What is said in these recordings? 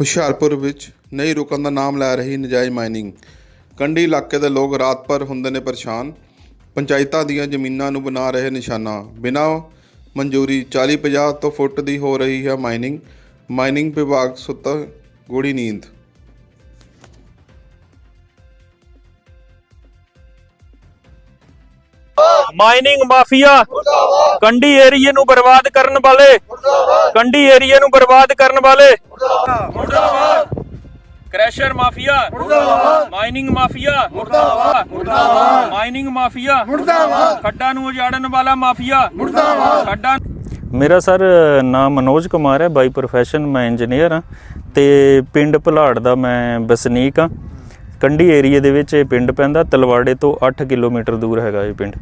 ਹੁਸ਼ਿਆਰਪੁਰ ਵਿੱਚ ਨਹੀਂ ਰੁਕਣ ਦਾ ਨਾਮ ਲੈ ਰਹੀ ਨਜਾਇਜ਼ ਮਾਈਨਿੰਗ। ਕੰਢੀ ਇਲਾਕੇ ਦੇ ਲੋਕ ਰਾਤ ਭਰ ਹੁੰਦੇ ਨੇ ਪਰੇਸ਼ਾਨ। ਪੰਚਾਇਤਾਂ ਦੀਆਂ ਜ਼ਮੀਨਾਂ ਨੂੰ ਬਣਾ ਰਹੇ ਨਿਸ਼ਾਨਾ। ਬਿਨਾਂ ਮਨਜ਼ੂਰੀ 40-50 ਤੋਂ ਫੁੱਟ ਦੀ ਹੋ ਰਹੀ ਹੈ ਮਾਈਨਿੰਗ। ਮਾਈਨਿੰਗ ਵਿਭਾਗ ਸੁੱਤਾ ਗੂੜੀ ਨੀਂਦ। Mining mafia. ਕੰਢੀ ਏਰੀਏ ਨੂੰ ਬਰਬਾਦ ਕਰਨ ਵਾਲੇ। ਕੰਢੀ ਏਰੀਏ ਨੂੰ ਬਰਬਾਦ ਕਰਨ ਵਾਲੇ। ਮੁਰਦਾਬਾਦ। Crusher mafia. ਮੁਰਦਾਬਾਦ। Mining mafia. ਮੁਰਦਾਬਾਦ। ਮੁਰਦਾਬਾਦ। Mining mafia. ਮੁਰਦਾਬਾਦ। ਖੱਡਾਂ ਨੂੰ ਉਜਾੜਨ ਵਾਲਾ ਮਾਫੀਆ। ਖੱਡਾਂ ਮੇਰਾ ਸਰ ਨਾਮ ਮਨੋਜ ਕੁਮਾਰ ਹੈ। ਬਾਈ ਪ੍ਰੋਫੈਸ਼ਨ ਮੈਂ ਇੰਜੀਨੀਅਰ ਹਾਂ। ਤੇ ਪਿੰਡ ਭਲਾੜ ਦਾ ਮੈਂ ਵਸਨੀਕ ਹਾਂ। ਕੰਢੀ ਏਰੀਏ ਦੇ ਵਿੱਚ ਇਹ ਪਿੰਡ ਪੈਂਦਾ। ਤਲਵਾੜੇ ਤੋਂ 8 ਕਿਲੋਮੀਟਰ ਦੂਰ ਹੈਗਾ ਇਹ ਪਿੰਡ।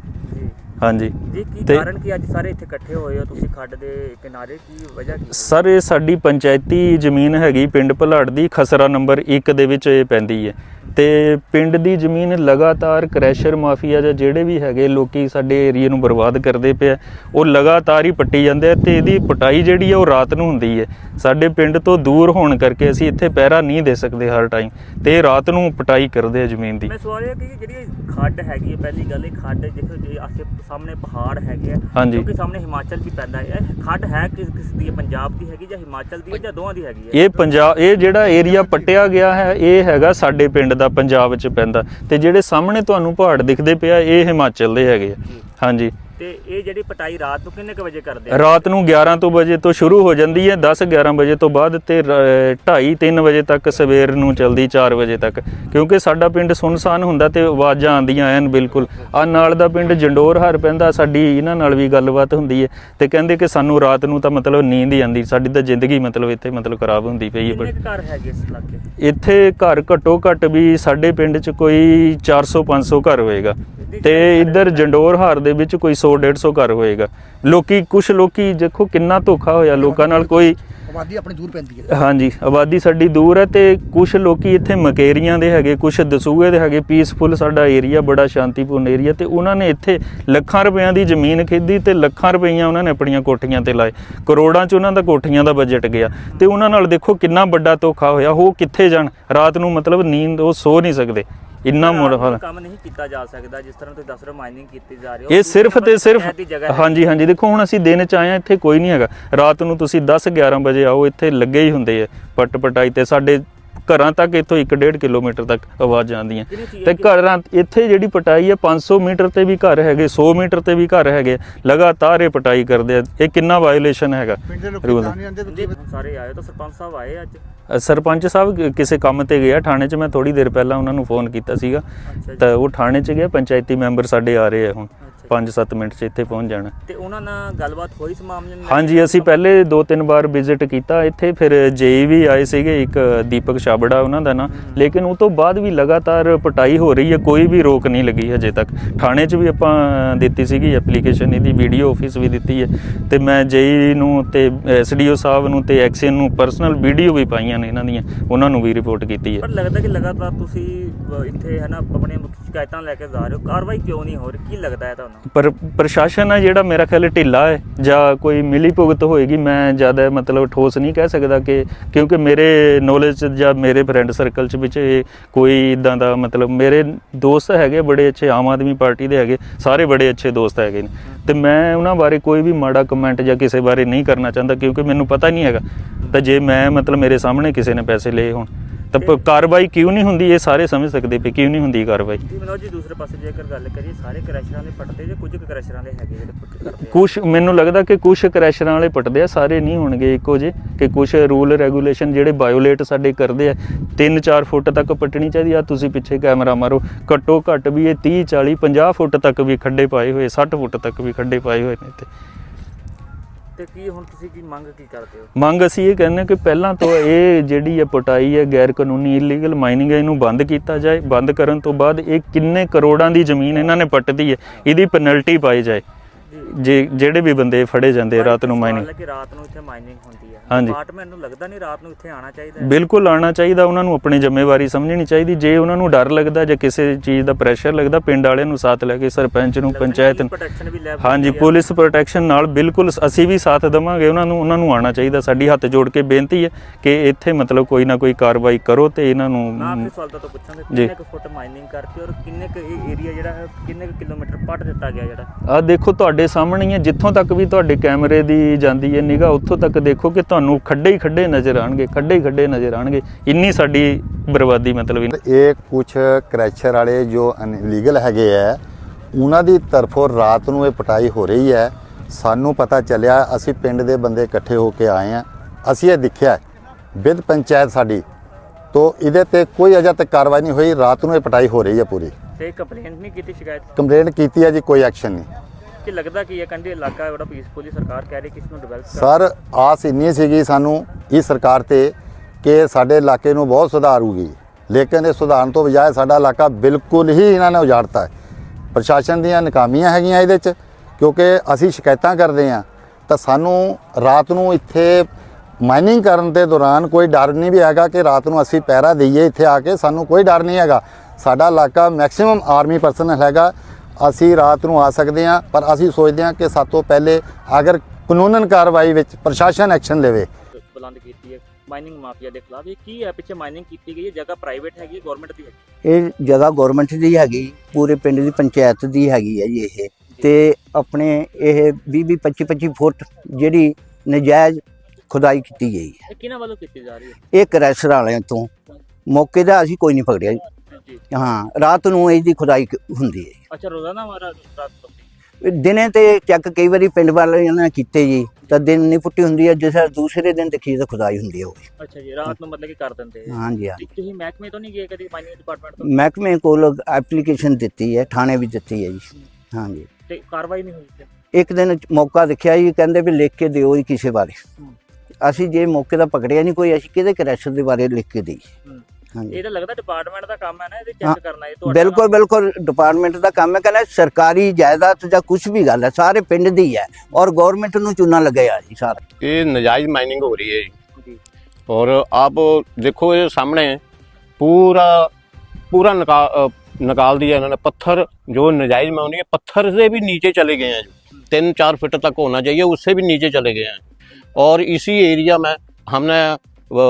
ਹਾਂਜੀ। ਜੀ ਕੀ ਤੇ- ਕਾਰਨ ਕੀ ਅੱਜ ਸਾਰੇ ਇੱਥੇ ਇਕੱਠੇ ਹੋਏ ਹੋ? ਤੁਸੀਂ ਖੱਡ ਦੇ ਕਿਨਾਰੇ ਕੀ ਵਜ੍ਹਾ ਕੀ ਹੈ? ਸਰ ਇਹ ਸਾਡੀ ਪੰਚਾਇਤੀ ਜ਼ਮੀਨ ਹੈਗੀ ਪਿੰਡ ਭਲਾੜ ਦੀ ਖਸਰਾ ਨੰਬਰ 1 ਦੇ ਵਿੱਚ ਇਹ ਪੈਂਦੀ ਹੈ। ਤੇ ਪਿੰਡ ਦੀ ਜ਼ਮੀਨ ਲਗਾਤਾਰ ਕ੍ਰੈਸ਼ਰ ਮਾਫੀਆ ਜਾਂ ਜਿਹੜੇ ਵੀ ਹੈਗੇ ਲੋਕੀ ਸਾਡੇ ਏਰੀਆ ਨੂੰ ਬਰਬਾਦ ਕਰਦੇ ਪਏ ਆ, ਉਹ ਲਗਾਤਾਰ ਹੀ ਪੱਟੀ ਜਾਂਦੇ ਆ ਤੇ ਇਹਦੀ ਪਟਾਈ ਜਿਹੜੀ ਹੈ ਉਹ ਰਾਤ ਨੂੰ ਹੁੰਦੀ ਹੈ ਸਾਡੇ ਪਿੰਡ ਤੋਂ ਦੂਰ ਹੋਣ ਕਰਕੇ ਅਸੀਂ ਇੱਥੇ ਪਹਿਰਾ ਨਹੀਂ ਦੇ ਸਕਦੇ ਹਰ ਟਾਈਮ ਤੇ ਰਾਤ ਨੂੰ ਪਟਾਈ ਕਰਦੇ ਆ ਜ਼ਮੀਨ ਦੀ। ਮੈਂ ਸਵਾਲ ਇਹ ਕਿ ਜਿਹੜੀ ਖੱਡ ਹੈਗੀ ਹੈ ਪਹਿਲੀ ਗੱਲ ਇਹ ਖੱਡ ਦੇਖੋ ਜੇ ਆਸੇ ਸਾਹਮਣੇ ਪਹਾੜ ਹੈਗੇ ਆ। ਕਿਉਂਕਿ ਸਾਹਮਣੇ ਹਿਮਾਚਲ ਵੀ ਪੈਂਦਾ ਹੈ ਖੱਡ ਹੈ ਕਿਸ ਕਿਸ ਦੀ ਪੰਜਾਬ ਦੀ ਹੈਗੀ ਜਾਂ ਹਿਮਾਚਲ ਦੀ ਜਾਂ ਦੋਵਾਂ ਦੀ ਹੈਗੀ ਹੈ ਇਹ ਪੰਜਾਬ ਇਹ ਜਿਹੜਾ ਏਰੀਆ ਪੱਟਿਆ ਗਿਆ ਹੈ ਇਹ ਹੈਗਾ ਸਾਡੇ ਪਿੰਡ ਦਾ ਪੰਜਾਬ ਚ ਪੈਂਦਾ। ਤੇ ਜਿਹੜੇ ਸਾਹਮਣੇ ਤੁਹਾਨੂੰ ਪਹਾੜ ਦਿਖਦੇ ਪਿਆ, ਇਹ ਹਿਮਾਚਲ ਦੇ ਹੈਗੇ ਆ। ਹਾਂਜੀ। ਤੇ ਇਹ ਜਿਹੜੀ ਪਟਾਈ ਰਾਤ ਨੂੰ ਕਿੰਨੇ ਕੁ ਵਜੇ ਕਰਦੇ ਆ? ਰਾਤ ਨੂੰ 11 ਤੋਂ ਵਜੇ ਤੋਂ ਸ਼ੁਰੂ ਹੋ ਜਾਂਦੀ ਹੈ 10 11 ਵਜੇ ਤੋਂ ਬਾਅਦ ਤੇ 2:30 3 ਵਜੇ ਤੱਕ ਸਵੇਰ ਨੂੰ ਚੱਲਦੀ 4 ਵਜੇ ਤੱਕ। ਕਿਉਂਕਿ ਸਾਡਾ ਪਿੰਡ ਸੁਨਸਾਨ ਹੁੰਦਾ ਤੇ ਆਵਾਜ਼ਾਂ ਆਉਂਦੀਆਂ ਐਨ ਬਿਲਕੁਲ। ਆ ਨਾਲ ਦਾ ਪਿੰਡ ਜੰਡੋਰ ਹਰ ਪੈਂਦਾ ਸਾਡੀ ਇਹਨਾਂ ਨਾਲ ਵੀ ਗੱਲਬਾਤ ਹੁੰਦੀ ਹੈ ਤੇ ਕਹਿੰਦੇ ਕਿ ਸਾਨੂੰ ਰਾਤ ਨੂੰ ਤਾਂ ਮਤਲਬ ਨੀਂਦ ਹੀ ਆਉਂਦੀ ਸਾਡੀ ਤਾਂ ਜ਼ਿੰਦਗੀ ਮਤਲਬ ਇੱਥੇ ਮਤਲਬ ਖਰਾਬ ਹੁੰਦੀ ਪਈ ਹੈ। ਘਰ ਹੈਗੇ ਇਸ ਇਲਾਕੇ? ਇੱਥੇ ਘਰ ਘੱਟੋ ਘੱਟ ਵੀ ਸਾਡੇ ਪਿੰਡ 'ਚ ਕੋਈ 400 500 ਘਰ ਹੋਏਗਾ। ਤੇ ਇੱਧਰ ਜੰਡੋਰ ਹਾਰ ਦੇ ਵਿੱਚ ਕੋਈ 100 150 ਘਰ ਹੋਏਗਾ। ਲੋਕੀ ਕੁਝ ਲੋਕੀ ਦੇਖੋ ਕਿੰਨਾ ਧੋਖਾ ਹੋਇਆ ਲੋਕਾਂ ਨਾਲ ਕੋਈ ਆਬਾਦੀ ਆਪਣੀ ਦੂਰ ਪੈਂਦੀ ਹੈ। ਹਾਂਜੀ ਆਬਾਦੀ ਸਾਡੀ ਦੂਰ ਹੈ ਤੇ ਕੁਝ ਲੋਕੀ ਇੱਥੇ ਮਕੇਰੀਆਂ ਦੇ ਹੈਗੇ ਕੁਝ ਦਸੂਏ ਦੇ ਹੈਗੇ ਪੀਸਫੁਲ ਸਾਡਾ ਏਰੀਆ ਬੜਾ ਸ਼ਾਂਤੀਪੂਰਨ ਏਰੀਆ ਤੇ ਉਹਨਾਂ ਨੇ ਇੱਥੇ ਲੱਖਾਂ ਰੁਪਈਆਂ ਦੀ ਜ਼ਮੀਨ ਖਰੀਦੀ ਤੇ ਲੱਖਾਂ ਰੁਪਈਆਂ ਉਹਨਾਂ ਨੇ ਆਪਣੀਆਂ ਕੋਠੀਆਂ ਤੇ ਲਾਏ। ਕਰੋੜਾਂ 'ਚ ਉਹਨਾਂ ਦਾ ਕੋਠੀਆਂ ਦਾ ਬਜਟ ਗਿਆ। ਤੇ ਉਹਨਾਂ ਨਾਲ ਦੇਖੋ ਕਿੰਨਾ ਵੱਡਾ ਧੋਖਾ ਹੋਇਆ ਉਹ ਕਿੱਥੇ ਜਾਣ? ਰਾਤ ਨੂੰ ਮਤਲਬ ਨੀਂਦ ਉਹ ਸੋ ਨਹੀਂ ਸਕਦੇ। ਇੰਨਾ ਹਾਲ ਕੰਮ ਨਹੀਂ ਕੀਤਾ ਜਾ ਸਕਦਾ ਜਿਸ ਤਰ੍ਹਾਂ ਤੁਸੀਂ ਦੱਸ ਰਹੇ ਮਾਈਨਿੰਗ ਕੀਤੀ ਜਾ ਰਹੀ ਇਹ ਸਿਰਫ ਤੇ ਸਿਰਫ ਹੈ। ਹਾਂਜੀ ਹਾਂਜੀ। ਦੇਖੋ ਹੁਣ ਅਸੀਂ ਦਿਨ ਚ ਆਏ ਆ ਇੱਥੇ ਕੋਈ ਨਹੀਂ ਹੈਗਾ। ਰਾਤ ਨੂੰ ਤੁਸੀਂ 10 11 ਵਜੇ ਆਓ ਇੱਥੇ ਲੱਗੇ ਹੀ ਹੁੰਦੇ ਆ। ਪੱਟ ਪਟਾਈ ਤੇ ਸਾਡੇ ਘਰਾਂ ਤੱਕ ਇੱਥੋਂ 1.5 ਕਿਲੋਮੀਟਰ ਤੱਕ ਆਵਾਜ਼ ਆਉਂਦੀਆਂ ਕਿੰਨੀ ਚੀਜ਼ ਤੇ ਘਰਾਂ ਇੱਥੇ ਜਿਹੜੀ ਪਟਾਈ ਹੈ 500 ਮੀਟਰ ਤੇ ਵੀ ਘਰ ਹੈਗੇ 100 ਮੀਟਰ ਤੇ ਵੀ ਘਰ ਹੈਗੇ ਲਗਾਤਾਰ ਇਹ ਪਟਾਈ ਕਰਦੇ ਆ। ਇਹ ਕਿੰਨਾ ਵਾਇਓਲੇਸ਼ਨ ਹੈਗਾ? ਦੇ ਰੂਲ ਆਉਂਦੇ ਸਾਰੇ ਆਏ ਤਾਂ ਸਰਪੰਚ ਸਾਹਿਬ ਆਏ ਅੱਜ? ਸਰਪੰਚ ਸਾਹਿਬ ਕਿਸੇ ਕੰਮ ਤੇ ਗਿਆ ਥਾਣੇ 'ਚ ਮੈਂ ਥੋੜੀ ਦੇਰ ਪਹਿਲਾਂ ਉਹਨਾਂ ਨੂੰ ਫੋਨ ਕੀਤਾ ਸੀਗਾ। ਤਾਂ ਉਹ ਥਾਣੇ 'ਚ ਗਿਆ ਪੰਚਾਇਤੀ ਮੈਂਬਰ ਸਾਡੇ ਆ ਰਹੇ ਆ ਹੁਣ। 5-7 ਮਿੰਟ 'ਚ ਇੱਥੇ ਪਹੁੰਚ ਜਾਣਾ। ਤੇ ਉਹਨਾਂ ਨਾਲ ਗੱਲਬਾਤ ਹੋਈ ਇਸ ਮਾਮਲੇ ਨਾਲ? ਹਾਂਜੀ ਅਸੀਂ ਪਹਿਲੇ ਦੋ ਤਿੰਨ ਵਾਰ ਵਿਜ਼ਿਟ ਕੀਤਾ ਇੱਥੇ ਫਿਰ ਜੇਈ ਵੀ ਆਏ ਸੀਗੇ ਇੱਕ ਦੀਪਕ ਛਾਬੜਾ ਉਹਨਾਂ ਦਾ ਨਾਂ। ਲੇਕਿਨ ਉਹ ਤੋਂ ਬਾਅਦ ਵੀ ਲਗਾਤਾਰ ਪਟਾਈ ਹੋ ਰਹੀ ਹੈ ਕੋਈ ਵੀ ਰੋਕ ਨਹੀਂ ਲੱਗੀ ਹਜੇ ਤੱਕ। ਥਾਣੇ 'ਚ ਵੀ ਆਪਾਂ ਦਿੱਤੀ ਸੀਗੀ ਐਪਲੀਕੇਸ਼ਨ ਇਹਦੀ ਵੀਡੀਓ ਆਫਿਸ ਵੀ ਦਿੱਤੀ ਹੈ। ਤੇ ਮੈਂ ਜੇਈ ਨੂੰ ਤੇ ਐਸਡੀਓ ਸਾਹਿਬ ਨੂੰ ਤੇ ਐਕਸੀਅਨ ਨੂੰ ਪਰਸਨਲ ਵੀਡੀਓ ਵੀ ਪਾਈਆਂ ਨੇ ਇਹਨਾਂ ਦੀਆਂ ਉਹਨਾਂ ਨੂੰ ਵੀ ਰਿਪੋਰਟ ਕੀਤੀ ਹੈ। ਪਰ ਲੱਗਦਾ ਕਿ ਲਗਾਤਾਰ ਤੁਸੀਂ ਇੱਥੇ ਹੈ ਆਪਣੇ ਸ਼ਿਕਾਇਤਾਂ ਲੈ ਕੇ ਜਾ ਰਹੇ ਹੋ। ਕਾਰਵਾਈ ਕਿਉਂ ਨਹੀਂ ਹੋ ਰਹੀ? ਕੀ ਲੱਗਦਾ ਹੈ ਤੁਹਾਨੂੰ? ਪਰ ਪ੍ਰਸ਼ਾਸਨ ਹੈ ਜਿਹੜਾ ਮੇਰਾ ਖਿਆਲ ਢਿੱਲਾ ਹੈ, ਜਾਂ ਕੋਈ ਮਿਲੀ ਭੁਗਤ ਹੋਏਗੀ, ਮੈਂ ਜ਼ਿਆਦਾ ਮਤਲਬ ਠੋਸ ਨਹੀਂ ਕਹਿ ਸਕਦਾ ਕਿ, ਕਿਉਂਕਿ ਮੇਰੇ ਨੌਲੇਜ ਜਾਂ ਮੇਰੇ ਫਰੈਂਡ ਸਰਕਲ ਚ ਵਿੱਚ ਕੋਈ ਇਦਾਂ ਦਾ ਮਤਲਬ ਮੇਰੇ ਦੋਸਤ ਹੈਗੇ, ਬੜੇ ਅੱਛੇ ਆਮ ਆਦਮੀ ਪਾਰਟੀ ਦੇ ਹੈਗੇ, ਸਾਰੇ ਬੜੇ ਅੱਛੇ ਦੋਸਤ ਹੈਗੇ ਨੇ। ਤੇ ਮੈਂ ਉਹਨਾਂ ਬਾਰੇ ਕੋਈ ਵੀ ਮਾੜਾ ਕਮੈਂਟ ਜਾਂ ਕਿਸੇ ਬਾਰੇ ਨਹੀਂ ਕਰਨਾ ਚਾਹੁੰਦਾ, ਕਿਉਂਕਿ ਮੈਨੂੰ ਪਤਾ ਨਹੀਂ ਹੈਗਾ। ਤਾਂ ਜੇ ਮੈਂ ਮਤਲਬ ਮੇਰੇ ਸਾਹਮਣੇ ਕਿਸੇ ਨੇ ਪੈਸੇ ਲਏ ਹੋਣ ਤਾਂ ਪ- ਕਾਰਵਾਈ ਕਿਉਂ ਨਹੀਂ ਹੁੰਦੀ? ਇਹ ਸਾਰੇ ਸਮਝ ਸਕਦੇ ਪਏ ਕਿਉਂ ਨਹੀਂ ਹੁੰਦੀ ਕਾਰਵਾਈ। ਜੀ ਮਨੋਜ ਜੀ ਦੂਸਰੇ ਪਾਸੇ ਜੇਕਰ ਗੱਲ ਕਰੀਏ ਸਾਰੇ ਕ੍ਰੈਸ਼ਰਾਂ ਦੇ ਪੱਟਦੇ ਜਾਂ ਕੁਝ ਕੁ ਕ੍ਰੈਸ਼ਰਾਂ ਦੇ ਹੈਗੇ ਜਿਹੜੇ ਪੱਟ ਕਰਦੇ ਆ? ਕੁਛ ਮੈਨੂੰ ਲੱਗਦਾ ਕਿ ਕੁਛ ਕ੍ਰੈਸ਼ਰਾਂ ਵਾਲੇ ਪਟਦੇ ਆ ਸਾਰੇ ਨਹੀਂ ਹੋਣਗੇ ਇੱਕੋ ਜੇ ਕਿ ਕੁਛ ਰੂਲ ਰੈਗੂਲੇਸ਼ਨ ਜਿਹੜੇ ਵਾਇਓਲੇਟ ਸਾਡੇ ਕਰਦੇ ਆ 3-4 ਫੁੱਟ ਤੱਕ ਪੱਟਣੀ ਚਾਹੀਦੀ ਆ ਤੁਸੀਂ ਪਿੱਛੇ ਕੈਮਰਾ ਮਾਰੋ ਘੱਟੋ ਘੱਟ ਵੀ ਇਹ 30 40 50 ਫੁੱਟ ਤੱਕ ਵੀ ਖੱਡੇ ਪਾਏ ਹੋਏ 60 ਫੁੱਟ ਤੱਕ ਵੀ ਖੱਡੇ ਪਾਏ ਹੋਏ ਨੇ ਤੇ ਤੇ ਕੀ ਹੁਣ ਤੁਸੀਂ ਕੀ ਮੰਗ ਕੀ ਕਰਦੇ ਹੋ? ਮੰਗ ਅਸੀਂ ਇਹ ਕਹਿੰਦੇ ਕਿ ਪਹਿਲਾਂ ਤੋਂ ਇਹ ਜਿਹੜੀ ਹੈ ਪਟਾਈ ਹੈ ਗੈਰ ਕਾਨੂੰਨੀ ਇਲੀਗਲ ਮਾਈਨਿੰਗ ਹੈ ਇਹਨੂੰ ਬੰਦ ਕੀਤਾ ਜਾਏ। ਬੰਦ ਕਰਨ ਤੋਂ ਬਾਅਦ ਇਹ ਕਿੰਨੇ ਕਰੋੜਾਂ ਦੀ ਜ਼ਮੀਨ ਇਹਨਾਂ ਨੇ ਪੱਟਦੀ ਹੈ ਇਹਦੀ ਪੈਨਲਟੀ ਪਾਈ ਜਾਏ। ਜੇ। ਜਿਹੜੇ ਵੀ ਬੰਦੇ ਫੜੇ ਜਾਂਦੇ ਰਾਤ ਨੂੰ ਮਾਈਨਿੰਗ ਕਿ ਰਾਤ ਨੂੰ ਇੱਥੇ ਮਾਈਨਿੰਗ ਹੁੰਦੀ ਹੈ ਹਾਂਜੀ। ਡਿਪਾਰਟਮੈਂਟ ਨੂੰ ਲੱਗਦਾ ਨਹੀਂ ਰਾਤ ਨੂੰ ਇੱਥੇ ਆਉਣਾ ਚਾਹੀਦਾ। ਬਿਲਕੁਲ ਆਉਣਾ ਚਾਹੀਦਾ ਉਹਨਾਂ ਨੂੰ ਆਪਣੀ ਜ਼ਿੰਮੇਵਾਰੀ ਸਮਝਣੀ ਚਾਹੀਦੀ। ਜੇ ਉਹਨਾਂ ਨੂੰ ਡਰ ਲੱਗਦਾ ਜਾਂ ਕਿਸੇ ਚੀਜ਼ ਦਾ ਪ੍ਰੈਸ਼ਰ ਲੱਗਦਾ ਪਿੰਡ ਵਾਲਿਆਂ ਨੂੰ ਸਾਥ ਲੈ ਕੇ ਸਰਪੰਚ ਨੂੰ ਪੰਚਾਇਤ ਨੂੰ। ਹਾਂਜੀ ਪੁਲਿਸ ਪ੍ਰੋਟੈਕਸ਼ਨ ਨਾਲ ਬਿਲਕੁਲ ਅਸੀਂ ਵੀ ਸਾਥ ਦੇਵਾਂਗੇ ਉਹਨਾਂ ਨੂੰ ਉਹਨਾਂ ਨੂੰ ਆਉਣਾ ਚਾਹੀਦਾ। ਸਾਡੀ ਹੱਥ ਜੋੜ ਕੇ ਬੇਨਤੀ ਹੈ ਕਿ ਇੱਥੇ ਮਤਲਬ ਕੋਈ ਨਾ ਕੋਈ ਕਾਰਵਾਈ ਕਰੋ ਤੇ ਇਹਨਾਂ ਮੈਂ ਨੂੰ ਆਪਕੇ ਸਵਾਲ ਤੋਂ ਪੁੱਛਾਂਗਾ ਜੀ। ਕਿੰਨੇ ਕੁ ਫੁੱਟ ਮਾਈਨਿੰਗ ਕਰਕੇ ਔਰ ਕਿੰਨੇ ਕੁ ਏਰੀਆ ਜਿਹੜਾ ਹੈ ਕਿੰਨੇ ਕੁ ਕਿਲੋਮੀਟਰ ਪੱਟ ਦਿੱਤਾ ਗਿਆ ਜਿਹੜਾ? ਆ ਦੇਖੋ ਤੁਹਾਡੇ ਸਾਹਮਣੇ ਹੀ ਹੈ ਜਿੱਥੋਂ ਤੱਕ ਵੀ ਤੁਹਾਡੇ ਕੈਮਰੇ ਦੀ ਜਾਂਦੀ ਹੈ ਨਿਗਾਹ ਉੱਥੋਂ ਤੱਕ ਦੇਖੋ ਕਿ ਤੁਹਾਨੂੰ ਖੱਡੇ ਹੀ ਖੱਡੇ ਨਜ਼ਰ ਆਣਗੇ ਖੱਡੇ ਹੀ ਖੱਡੇ ਨਜ਼ਰ ਆਣਗੇ। ਇੰਨੀ ਸਾਡੀ ਬਰਬਾਦੀ ਮਤਲਬ ਇਹ ਕੁਝ ਕ੍ਰੈਸ਼ਰ ਵਾਲੇ ਜੋ ਅਨਲੀਗਲ ਹੈਗੇ ਆ ਉਹਨਾਂ ਦੀ ਤਰਫੋਂ ਰਾਤ ਨੂੰ ਇਹ ਪਟਾਈ ਹੋ ਰਹੀ ਹੈ। ਸਾਨੂੰ ਪਤਾ ਚੱਲਿਆ ਅਸੀਂ ਪਿੰਡ ਦੇ ਬੰਦੇ ਇਕੱਠੇ ਹੋ ਕੇ ਆਏ ਆ। ਅਸੀਂ ਇਹ ਦੇਖਿਆ ਵਿਦ ਪੰਚਾਇਤ ਸਾਡੀ ਤੋਂ ਇਹਦੇ ਤੇ ਕੋਈ ਅਜੇ ਤੱਕ ਕਾਰਵਾਈ ਨਹੀਂ ਹੋਈ ਰਾਤ ਨੂੰ ਇਹ ਪਟਾਈ ਹੋ ਰਹੀ ਹੈ ਪੂਰੀ। ਤੇ ਕੰਪਲੇਂਟ ਨਹੀਂ ਕੀਤੀ ਸ਼ਿਕਾਇਤ? ਕੰਪਲੇਂਟ ਕੀਤੀ ਹੈ ਜੀ ਕੋਈ ਐਕਸ਼ਨ ਨਹੀਂ। ਕਿ ਲੱਗਦਾ ਕਿ ਇਹ ਕੰਢੀ ਇਲਾਕਾ ਬੜਾ ਪੀਸਫੁਲੀ ਸਰਕਾਰ ਕਹਿ ਰਹੀ ਕਿ ਇਸ ਨੂੰ ਡਿਵੈਲਪ ਸਰ, ਆਸ ਇੰਨੀ ਸੀਗੀ ਸਾਨੂੰ ਇਸ ਸਰਕਾਰ ਤੇ ਕਿ ਸਾਡੇ ਇਲਾਕੇ ਨੂੰ ਬਹੁਤ ਸੁਧਾਰੂਗੀ ਲੇਕਿਨ ਇਹ ਸੁਧਾਰਨ ਤੋਂ ਬਜਾਏ ਸਾਡਾ ਇਲਾਕਾ ਬਿਲਕੁਲ ਹੀ ਇਹਨਾਂ ਨੇ ਉਜਾੜਤਾ ਹੈ। ਪ੍ਰਸ਼ਾਸਨ ਦੀਆਂ ਨਕਾਮੀਆਂ ਹੈਗੀਆਂ ਇਹਦੇ 'ਚ, ਕਿਉਂਕਿ ਅਸੀਂ ਸ਼ਿਕਾਇਤਾਂ ਕਰਦੇ ਹਾਂ। ਤਾਂ ਸਾਨੂੰ ਰਾਤ ਨੂੰ ਇੱਥੇ ਮਾਈਨਿੰਗ ਕਰਨ ਦੇ ਦੌਰਾਨ ਕੋਈ ਡਰ ਨਹੀਂ ਵੀ ਹੈਗਾ ਕਿ ਰਾਤ ਨੂੰ ਅਸੀਂ ਪਹਿਰਾ ਦਈਏ ਇੱਥੇ ਆ ਕੇ, ਸਾਨੂੰ ਕੋਈ ਡਰ ਨਹੀਂ ਹੈਗਾ। ਸਾਡਾ ਇਲਾਕਾ ਮੈਕਸਿਮਮ ਆਰਮੀ ਪਰਸਨਲ ਹੈਗਾ। ਅਸੀਂ ਰਾਤ ਨੂੰ ਆ ਸਕਦੇ ਹਾਂ ਪਰ ਅਸੀਂ ਸੋਚਦੇ ਹਾਂ ਕਿ ਸਭ ਤੋਂ ਪਹਿਲੇ ਅਗਰ ਕਾਨੂੰਨਨ ਕਾਰਵਾਈ ਵਿੱਚ ਪ੍ਰਸ਼ਾਸਨ ਐਕਸ਼ਨ ਲਵੇ। ਬੁਲੰਦ ਕੀਤੀ ਹੈ। ਮਾਈਨਿੰਗ ਮਾਫੀਆ ਦੇ ਖਿਲਾਫ ਇਹ ਕੀ ਹੈ? ਪਿੱਛੇ ਮਾਈਨਿੰਗ ਕੀਤੀ ਗਈ ਹੈ ਜਗ੍ਹਾ ਪ੍ਰਾਈਵੇਟ ਹੈਗੀ ਗਵਰਨਮੈਂਟ ਦੀ ਹੈ? ਇਹ ਜਗ੍ਹਾ ਗਵਰਨਮੈਂਟ ਦੀ ਹੈਗੀ ਪੂਰੇ ਪਿੰਡ ਦੀ ਪੰਚਾਇਤ ਦੀ ਹੈਗੀ ਹੈ ਜੀ ਇਹ। ਤੇ ਆਪਣੇ ਇਹ 20 20 25 25 ਫੁੱਟ ਜਿਹੜੀ ਨਜਾਇਜ਼ ਖੁਦਾਈ ਕੀਤੀ ਗਈ ਹੈ। ਇਹ ਕਿਹਨਾਂ ਵੱਲੋਂ ਕੀਤੀ ਜਾ ਰਹੀ ਹੈ? ਇਹ ਕਰੈਸ਼ਰ ਵਾਲਿਆਂ ਤੋਂ। ਮੌਕੇ ਦਾ ਅਸੀਂ ਕੋਈ ਨਹੀਂ ਪਕੜਿਆ ਹਾਂ ਰਾਤ ਨੂੰ ਇਹਦੀ ਖੁਦਾਈ ਹੁੰਦੀ ਹੈ ਅੱਛਾ ਰੋਜ਼ਾਨਾ ਮਾਰਾ ਰਾਤ ਤੋਂ ਦਿਨੇ ਤੇ ਚੈੱਕ ਕਈ ਵਾਰੀ ਪਿੰਡ ਵਾਲਿਆਂ ਨੇ ਕੀਤੇ ਜੀ ਤਾਂ ਦਿਨ ਨਹੀਂ ਪੁੱਟੀ ਹੁੰਦੀ ਹੈ ਜਿਸ ਦੂਸਰੇ ਦਿਨ ਤੇ ਖੀਰ ਖੁਦਾਈ ਹੁੰਦੀ ਹੈ ਉਹ ਅੱਛਾ ਜੀ ਰਾਤ ਨੂੰ ਮਤਲਬ ਕਿ ਕਰ ਦਿੰਦੇ ਆ। ਹਾਂਜੀ ਹਾਂ। ਤੁਸੀਂ ਮਹਿਕਮੇ ਤੋਂ ਨਹੀਂ ਗਏ ਕਦੀ ਮਾਈਨਿੰਗ ਡਿਪਾਰਟਮੈਂਟ ਤੋਂ? ਮਹਿਕਮੇ ਕੋਲ ਐਪਲੀਕੇਸ਼ਨ ਦਿੱਤੀ ਹੈ ਥਾਣੇ ਵੀ ਦਿੱਤੀ ਹੈ ਜੀ। ਹਾਂਜੀ। ਤੇ ਕਾਰਵਾਈ ਨਹੀਂ ਹੋਈ? ਇੱਕ ਦਿਨ ਮੌਕਾ ਦੇਖਿਆ ਜੀ ਕਹਿੰਦੇ ਵੀ ਲਿਖ ਕੇ ਦਿਓ ਜੀ ਕਿਸੇ ਬਾਰੇ। ਅਸੀਂ ਜੇ ਮੌਕੇ ਦਾ ਪਕੜਿਆ ਨਹੀਂ ਕੋਈ ਅਸੀਂ ਕਿਹਦੇ ਕਰੈਸ਼ਰ ਦੇ ਬਾਰੇ ਲਿਖ ਕੇ ਦੇਈ। ਇਹ ਤਾਂ ਲੱਗਦਾ ਡਿਪਾਰਟਮੈਂਟ ਦਾ ਕੰਮ ਹੈ ਨਾ ਇਹਦੇ ਹਾਂ, ਚੈੱਕ ਕਰਨਾ ਇਹ ਤੁਹਾਡਾ ਬਿਲਕੁਲ ਬਿਲਕੁਲ ਡਿਪਾਰਟਮੈਂਟ ਦਾ ਕੰਮ ਹੈ ਕਹਿੰਦਾ ਸਰਕਾਰੀ ਜਾਇਦਾਦ ਜਾਂ ਕੁਝ ਵੀ ਗੱਲ ਹੈ ਸਾਰੇ ਪਿੰਡ ਦੀ ਹੈ ਔਰ ਗਵਰਨਮੈਂਟ ਨੂੰ ਚੁਣਨਾ ਲੱਗਿਆ ਜੀ ਸਾਰਾ ये नजायज माइनिंग हो रही है ਜੀ और आप देखो ये सामने पूरा पूरा निकाल अ, निकाल दिया इन्होंने पत्थर जो नजायज में होनी है पत्थर से भी नीचे चले गए हैं जो तीन चार फीट तक होना चाहिए उससे भी नीचे चले गए हैं और इसी एरिया में हमने वो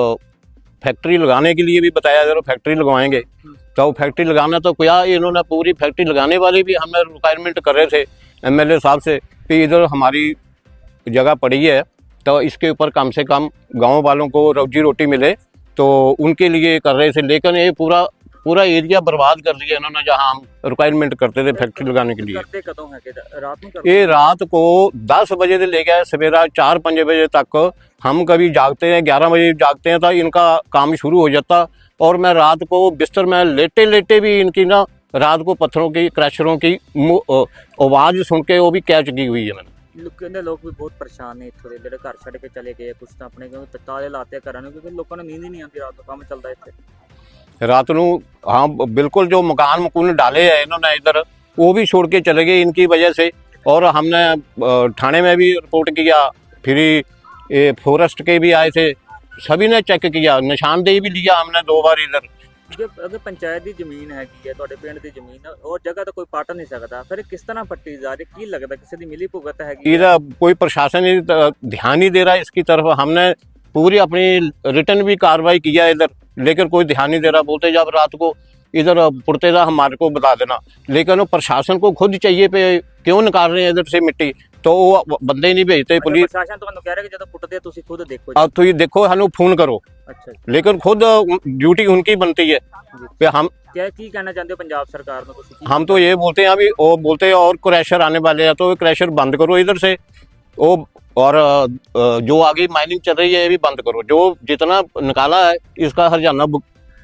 फैक्ट्री लगाने के लिए भी बताया जरा फैक्ट्री लगवाएँगे तो फैक्ट्री लगाना तो क्या इन्होंने पूरी फैक्ट्री लगाने वाले भी हमें रिक्वायरमेंट कर रहे थे एमएलए साहब से कि इधर हमारी जगह पड़ी है तो इसके ऊपर कम से कम गाँव वालों को रोजी रोटी मिले तो उनके लिए कर रहे थे। लेकिन ये पूरा पूरा एरिया बर्बाद कर दिया इन्होंने जहां हम रिक्वायरमेंट करते थे फैक्ट्री लगाने के लिए ਕਰਦੇ ਕਦੋਂ ਹੈਗੇ ਤਾਂ ਰਾਤ ਨੂੰ ਕਰਦੇ ये रात को 10 बजे से लेकर सवेरा चार पाँच बजे तक हम कभी जागते हैं ग्यारह बजे जागते हैं तो इनका काम शुरू हो जाता और मैं रात को बिस्तर में लेटे लेटे भी इनकी ना रात को पत्थरों की क्रैशरों की मु- अ, आवाज़ सुन के वो भी कैच की हुई है मैंने ਲੋਕ ਕਹਿੰਦੇ ਲੋਕ ਵੀ ਬਹੁਤ ਪਰੇਸ਼ਾਨ ਨੇ ਇੱਥੋਂ ਦੇ ਜਿਹੜੇ ਘਰ ਛੱਡ ਕੇ ਚਲੇ ਗਏ ਕੁਝ ਤਾਂ ਆਪਣੇ ਕਿਉਂਕਿ ਤਾਲੇ ਲਾਤੇ ਘਰਾਂ ਨੂੰ ਕਿਉਂਕਿ ਲੋਕਾਂ ਨੂੰ ਨੀਂਦ ਹੀ ਨਹੀਂ ਆਉਂਦੀ ਰਾਤ ਨੂੰ ਕੰਮ ਚੱਲਦਾ ਇੱਥੇ रात ਨੂੰ हाँ बिल्कुल जो मकान मकून डाले हैं इन्होंने इधर वो भी छोड़ के चले गए इनकी वजह से और हमने अ, थाने में भी रिपोर्ट किया फिर ये फॉरेस्ट के भी आए थे सभी ने चेक किया निशानदेही भी लिया हमने दो बार इधर ਜੇ ਅਗਰ ਪੰਚਾਇਤ ਦੀ ਜ਼ਮੀਨ ਹੈਗੀ ਹੈ ਤੁਹਾਡੇ ਪਿੰਡ ਦੀ ਜ਼ਮੀਨ ਉਹ ਜਗ੍ਹਾ ਤਾਂ ਕੋਈ ਪੱਟ ਨਹੀਂ ਸਕਦਾ ਫਿਰ ਇਹ ਕਿਸ ਤਰ੍ਹਾਂ ਪੱਟੀ ਜਾ ਰਹੀ ਕੀ ਲੱਗਦਾ ਕਿਸੇ ਦੀ ਮਿਲੀ ਭੁਗਤ ਹੈਗੀ ਹੈ? इधर कोई प्रशासन इधर ध्यान नहीं दे रहा है इसकी तरफ हमने पूरी अपनी रिटर्न भी कार्रवाई किया इधर लेकिन कोई ध्यान नहीं दे रहा बोलते जब रात को इधर पुरतेजा हमारे को बता देना लेकिन वो प्रशासन को खुद चाहिए पे क्यों निकाल रहे हैं इधर से मिट्टी तो वो बंदे नहीं भेजते ਅੱਛਾ, पुलिस ਪ੍ਰਸ਼ਾਸਨ ਤੁਹਾਨੂੰ ਕਹਿ ਰਿਹਾ ਕਿ ਜਦੋਂ ਪੁੱਟਦੇ ਤੁਸੀਂ ਖੁਦ ਦੇਖੋ ਜੀ। अब तो ये देखो हमें फोन करो ਅੱਛਾ ਜੀ लेकिन खुद ड्यूटी उनकी बनती है पे हम ਕਿਆ ਕੀ ਕਹਿਣਾ ਚਾਹੁੰਦੇ ਹੋ ਪੰਜਾਬ ਸਰਕਾਰ ਨੂੰ ਤੁਸੀਂ ਕੀ हम तो ये बोलते हैं अभी वो बोलते हैं और क्रैशर आने वाले हैं तो क्रैशर बंद करो इधर से वो और अ, जो आगे माइनिंग चल रही है ये भी बंद करो जो जितना निकाला है इसका हरजाना भुग-